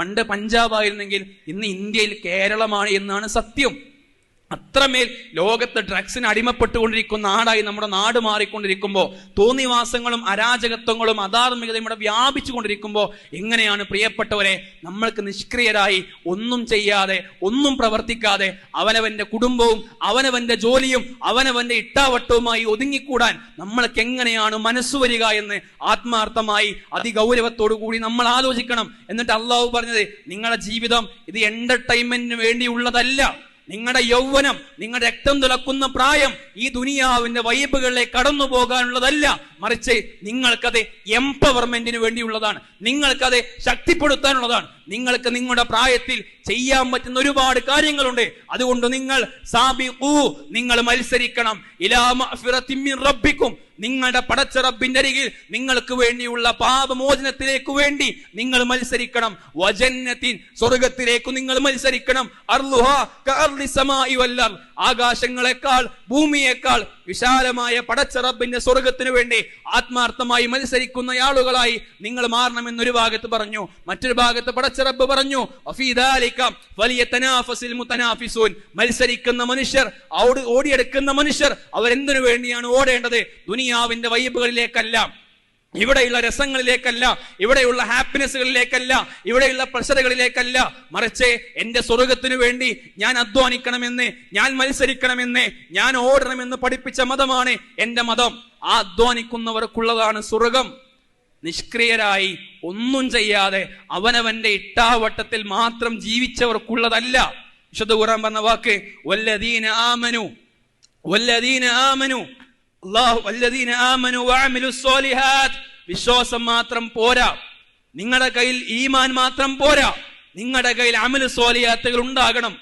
പണ്ട് പഞ്ചാബായിരുന്നെങ്കിൽ ഇന്ന് ഇന്ത്യയിൽ കേരളമാണ് എന്നാണ് സത്യം. അത്രമേൽ ലോകത്ത് ഡ്രഗ്സിന് അടിമപ്പെട്ടുകൊണ്ടിരിക്കുന്ന നാടായി നമ്മുടെ നാട് മാറിക്കൊണ്ടിരിക്കുമ്പോൾ തോന്നിവാസങ്ങളും അരാജകത്വങ്ങളും അധാർമികതയും ഇവിടെ വ്യാപിച്ചു കൊണ്ടിരിക്കുമ്പോൾ എങ്ങനെയാണ് പ്രിയപ്പെട്ടവരെ നമ്മൾക്ക് നിഷ്ക്രിയരായി ഒന്നും ചെയ്യാതെ ഒന്നും പ്രവർത്തിക്കാതെ അവനവന്റെ കുടുംബവും അവനവന്റെ ജോലിയും അവനവന്റെ ഇട്ടാവട്ടവുമായി ഒതുങ്ങിക്കൂടാൻ നമ്മൾക്ക് എങ്ങനെയാണ് മനസ്സു വരിക എന്ന് ആത്മാർത്ഥമായി അതിഗൗരവത്തോടു കൂടി നമ്മൾ ആലോചിക്കണം. എന്നിട്ട് അള്ളാഹു പറഞ്ഞത് നിങ്ങളുടെ ജീവിതം ഇത് എന്റർടൈൻമെന്റിന് വേണ്ടിയുള്ളതല്ല. നിങ്ങളുടെ യൗവനം നിങ്ങളുടെ രക്തം തിളക്കുന്ന പ്രായം ഈ ദുനിയാവിന്റെ വൈബുകളിലേക്ക് കടന്നു പോകാനുള്ളതല്ല. മറിച്ച് നിങ്ങൾക്കത് എംപവർമെന്റിന് വേണ്ടിയുള്ളതാണ്. നിങ്ങൾക്കത് ശക്തിപ്പെടുത്താനുള്ളതാണ്. നിങ്ങൾക്ക് നിങ്ങളുടെ പ്രായത്തിൽ ചെയ്യാൻ പറ്റുന്ന ഒരുപാട് കാര്യങ്ങളുണ്ട്. അതുകൊണ്ട് നിങ്ങൾ സാബിഖൂ നിങ്ങൾ മത്സരിക്കണം. ഇലാ റബ്ബിക്കും. നിങ്ങളുടെ പടച്ച റബ്ബിന്റെ അരികിൽ നിങ്ങൾക്ക് വേണ്ടിയുള്ള പാപമോചനത്തിലേക്ക് വേണ്ടി നിങ്ങൾ മത്സരിക്കണം. വജന്നത്തിൻ സ്വർഗത്തിലേക്ക് നിങ്ങൾ മത്സരിക്കണം. ആകാശങ്ങളെക്കാൾ ഭൂമിയേക്കാൾ വിശാലമായ പടച്ച റബ്ബിന്റെ സ്വർഗത്തിന് വേണ്ടി ആത്മാർത്ഥമായി മത്സരിക്കുന്ന ആളുകളായി നിങ്ങൾ മാറണമെന്നൊരു ഭാഗത്ത് പറഞ്ഞു. മറ്റൊരു ഭാഗത്ത് പടച്ച റബ്ബ് പറഞ്ഞു മത്സരിക്കുന്ന മനുഷ്യർ ഓടിയെടുക്കുന്ന മനുഷ്യർ അവരെന്തിനു വേണ്ടിയാണ് ഓടേണ്ടത്? ദുനിയാവിന്റെ വൈബുകളിലേക്കല്ല ഇവിടെയുള്ള രസങ്ങളിലേക്കല്ല ഇവിടെയുള്ള ഹാപ്പിനെസ്സുകളിലേക്കല്ല ഇവിടെയുള്ള പ്രഷറുകളിലേക്കല്ല മറിച്ച് എന്റെ സ്വർഗത്തിനു വേണ്ടി ഞാൻ അധ്വാനിക്കണമെന്ന് ഞാൻ മത്സരിക്കണമെന്ന് ഞാൻ ഓടണമെന്ന് പഠിപ്പിച്ച മതമാണ് എന്റെ മതം. ആ അധ്വാനിക്കുന്നവർക്കുള്ളതാണ് സ്വർഗം. നിഷ്ക്രിയരായി ഒന്നും ചെയ്യാതെ അവനവന്റെ ഇട്ടാവട്ടത്തിൽ മാത്രം ജീവിച്ചവർക്കുള്ളതല്ല. വിശുദ്ധ ഖുർആൻ പറഞ്ഞ വാക്ക് വല്ലദീന ആമനു വല്ലദീന ആമനു വിശ്വാസം മാത്രം പോരാ. നിങ്ങളുടെ കയ്യിൽ ഈമാൻ മാത്രം പോരാ. നിങ്ങളുടെ കയ്യിൽ അമലു സോലിയാത്തുകൾ ഉണ്ടാകണം.